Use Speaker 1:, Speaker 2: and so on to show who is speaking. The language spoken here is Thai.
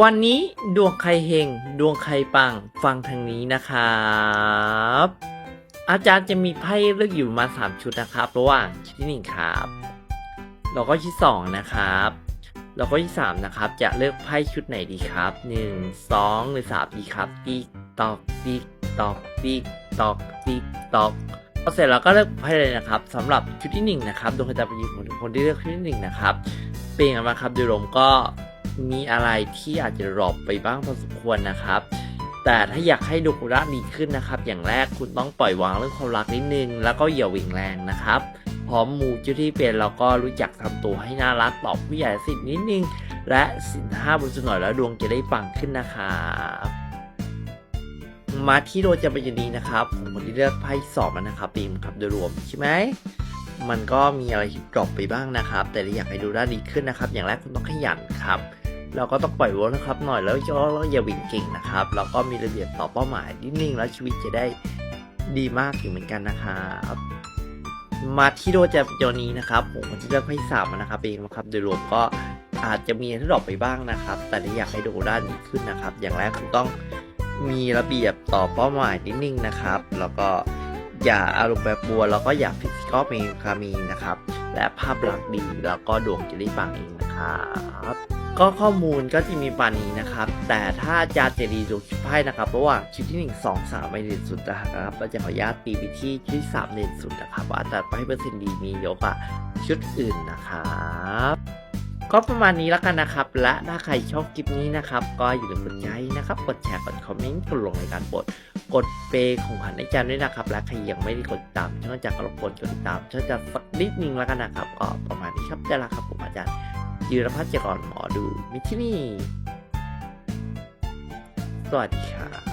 Speaker 1: วันนี้ดวงใครเฮงดวงใครปังฟังทางนี้นะครับ อาจารย์จะมีไพ่เลือกอยู่มาสามชุดนะครับ ระหว่างชุดที่หนึ่งครับ แล้วก็ชุดสองนะครับ แล้วก็ที่สามนะครับ จะเลือกไพ่ชุดไหนดีครับหนึ่งสองหรือสามดีครับติ๊กตอกติ๊กตอกติ๊กตอกติ๊กตอกพอเสร็จแล้วก็เลือกไพ่เลยนะครับสำหรับชุดที่หนึ่งนะครับดวงชะตาประจำของคนที่เลือกชุดที่หนึ่งนะครับเป็นยังไงบ้างครับโดยรวมก็ มีอะไรที่อาจจะดรอปไปบ้างพอสมควรนะครับ แต่ถ้าอยากให้ดูกุระดีขึ้นนะครับ อย่างแรกคุณต้องปล่อยวางเรื่องความรักนิดนึง แล้วก็อย่าวิ่งแรงนะครับ พร้อมมูจ้าที่เป็นเราก็รู้จักทำตัวให้น่ารักตอบผู้ใหญ่สิทธินิดนึง และสินห้าบนสุดหน่อยแล้วดวงจะได้ปังขึ้นนะครับมาที่โดยจะเป็นอย่างนี้นะครับของคนที่เลือกไพ่สอบนะครับปีมครับโดยรวมใช่ไหม มันก็มีอะไรที่ดรอปไปบ้างนะครับ แต่อยากให้ดูด้านดีขึ้นนะครับ อย่างแรกคุณต้องขยันครับ เราก็ต้องปล่อยวงนะครับ หน่อยแล้วก็อย่าวิ่งเก่งนะครับ แล้วก็มีระเบียบต่อเป้าหมายนิ่งแล้วชีวิตจะได้ดีมากอยู่เหมือนกันนะครับมาที่โดจะโยนี้นะครับผมจะเลือกไพ่สามนะครับเองนะครับ โดยรวมก็อาจจะมีที่ดรอปไปบ้างนะครับ แต่อยากให้ดูด้านดีขึ้นนะครับ อย่างแรกคุณต้องมีระเบียบต่อเป้าหมายนิ่งนะครับ แล้วก็ อย่าอารมณ์แบบบัวแล้วก็อย่าฟิสิกอลมีคามีนะครับ และภาพลักษณ์ดีแล้วก็ดวงจะได้ปังเองนะครับก็ข้อมูลก็จะมีปานนี้นะครับ แต่ถ้าอาจาเจดีดูคลิปไพ่นะครับระหว่างชุดที่ 1 2 3ไม่เด่นสุดนะครับเราจะขออนุญาตตีไปที่ชุดที่3เด่นสุดนะครับว่าแต่ให้เปอร์เซ็นต์ดีมีเยอะกว่าชุดอื่นนะครับก็ประมาณนี้แล้วกันนะครับ และถ้าใครชอบคลิปนี้นะครับ ก็อย่าลืมกดไลค์นะครับ กดแชร์ กดคอมเมนต์กดลงในการบท กดเปย์ของขวัญให้จันด้วยนะครับ และใครยังไม่ได้กดติดตามช่องจากกรบกวนกดติดตามช่องจากสักนิดนึงแล้วกันนะครับก็ประมาณนี้ครับได้ละครับผมอาจารย์จิรพัฒน์เจริญหมอดูมิทินี่สวัสดีครับ